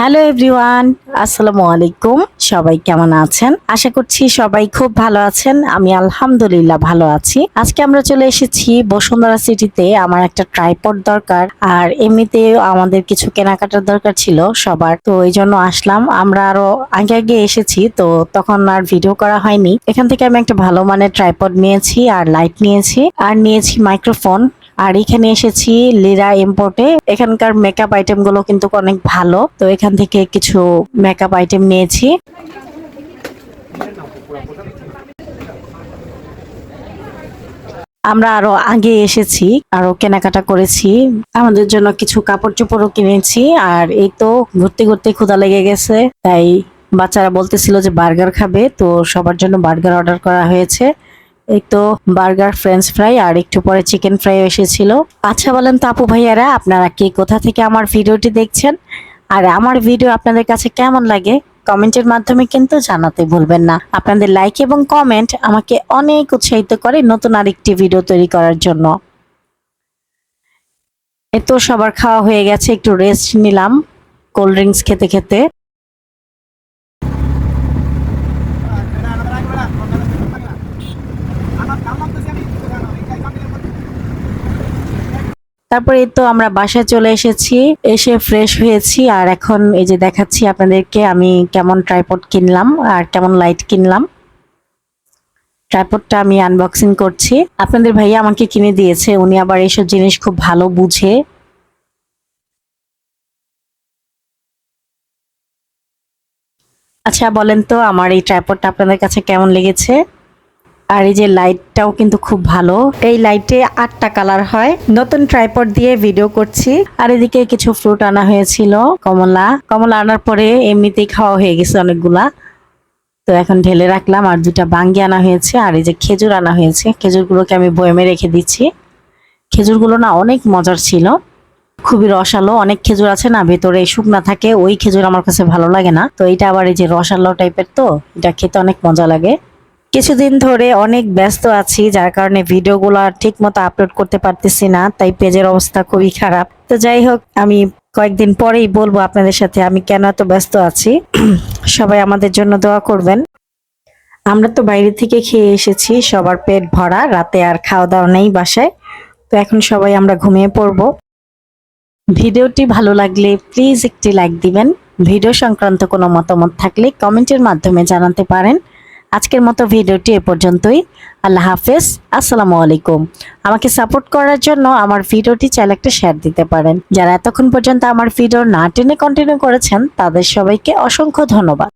Hello everyone, আসসালামু আলাইকুম। সবাই কেমন আছেন? আশা করছি সবাই খুব ভালো আছেন। আমি আলহামদুলিল্লাহ ভালো আছি। আজকে আমরা চলে এসেছি বসুন্ধরা সিটিতে। আমার একটা ট্রাইপড দরকার। আর এমনিতেও আমাদের কিছু কেনাকাটার দরকার ছিল সবার। তো এই জন্য আসলাম। আমরা আরও আগে আগে এসেছি, তো তখন আর ভিডিও করা হয়নি। এখান থেকে আমি একটা ভালো মানের ট্রাইপড নিয়েছি আর লাইট নিয়েছি। আর নিয়েছি মাইক্রোফোন। আর এখানে এসেছি লিরা ইম্পোর্টে এখানকার মেকআপ আইটেমগুলো কিন্তু অনেক ভালো। তো এখান থেকে কিছু মেকআপ আইটেম নিয়েছি। আমরা আরও আগে এসেছি, আরও কেনাকাটা করেছি। আমাদের জন্য কিছু কাপড় চোপড়ও কিনেছি, আর এই তো ঘুরতে ঘুরতে ক্ষুধা লেগে গেছে। তাই বাচ্চারা বলতেছিল যে বার্গার খাবে, তো সবার জন্য বার্গার অর্ডার করা হয়েছে। এই তো বার্গার, ফ্রেঞ্চ ফ্রাই আর একটু পরে চিকেন ফ্রাই এসেছিল। আচ্ছা বলেন তো আপু ভাইয়ারা, আপনারা কি কোথা থেকে আমার ভিডিওটি দেখছেন? আর আমার ভিডিও আপনাদের কাছে কেমন লাগে? কমেন্টের মাধ্যমে কিন্তু জানাতে ভুলবেন না। আপনাদের লাইক এবং কমেন্ট আমাকে অনেক উৎসাহিত করে নতুন আরেকটি ভিডিও তৈরি করার জন্য। এ তো সবার খাওয়া হয়ে গেছে, একটু রেস্ট নিলাম। কোল্ড ড্রিঙ্কস খেতে খেতে। তারপরে তো আমরা বাসায় চলে এসেছি, এসে ফ্রেশ হয়েছি আর এখন এই যে দেখাচ্ছি আপনাদেরকে আমি কেমন ট্রাইপড কিনলাম আর কেমন লাইট কিনলাম। ট্রাইপডটা আমি আনবক্সিং করছি। আপনাদের ভাইয়া আমাকে কিনে দিয়েছে, উনি আবার এইসব জিনিস খুব ভালো বুঝে। আচ্ছা বলেন তো আমার এই ট্রাইপডটা আপনাদের কাছে কেমন লেগেছে? আর এই যে লাইটটাও কিন্তু খুব ভালো। এই লাইটে আটটা কালার হয়। নতুন ট্রাইপড দিয়ে ভিডিও করছি। আর এদিকে কিছু ফ্রুট আনা হয়েছিল, কমলা। কমলা আনার পরে এমনিতেই খাওয়া হয়ে গেছে অনেকগুলা। তো এখন ঢেলে রাখলাম। আর দুটা বাঙ্গি আনা হয়েছে, আর এই যে খেজুর আনা হয়েছে। খেজুরগুলোকে আমি বয়মে রেখে দিচ্ছি। খেজুরগুলো না অনেক মজার ছিল। খুবই রসালো, অনেক খেজুর আছে না, ভেতরে শুকনা থাকে, ওই খেজুর আমার কাছে ভালো লাগে না। তো এটা আবার এই যে রসালো টাইপের তো, এটা খেতে অনেক মজা লাগে। কিছুদিন ধরে অনেক ব্যস্ত আছি, যার কারণে ভিডিওগুলো ঠিক মতো আপলোড করতে পারতেছি না, তাই পেজের অবস্থা খুবই খারাপ। তো যাই হোক, আমি কয়েকদিন পরেই বলব আপনাদের সাথে, আমি কেন এত ব্যস্ত আছি? সবাই আমাদের জন্য দোয়া করবেন। আমরা তো বাইরে থেকে খেয়ে এসেছি, সবার পেট ভরা, রাতে আর খাওয়া দাওয়া নেই বাসায়। তো এখন সবাই আমরা ঘুমিয়ে পড়ব। ভিডিওটি ভালো লাগলে প্লিজ একটি লাইক দিবেন। ভিডিও সংক্রান্ত কোনো মতামত থাকলে কমেন্টের মাধ্যমে জানাতে পারেন। আজকের মতো ভিডিওটি এ পর্যন্তই। আল্লাহ হাফেজ। আসসালামু আলাইকুম। আমাকে সাপোর্ট করার জন্য আমার ভিডিওটি চাইলে একটা শেয়ার দিতে পারেন। যারা এতক্ষণ পর্যন্ত আমার ভিডিও না টেনে কন্টিনিউ করেছেন, তাদের সবাইকে অসংখ্য ধন্যবাদ।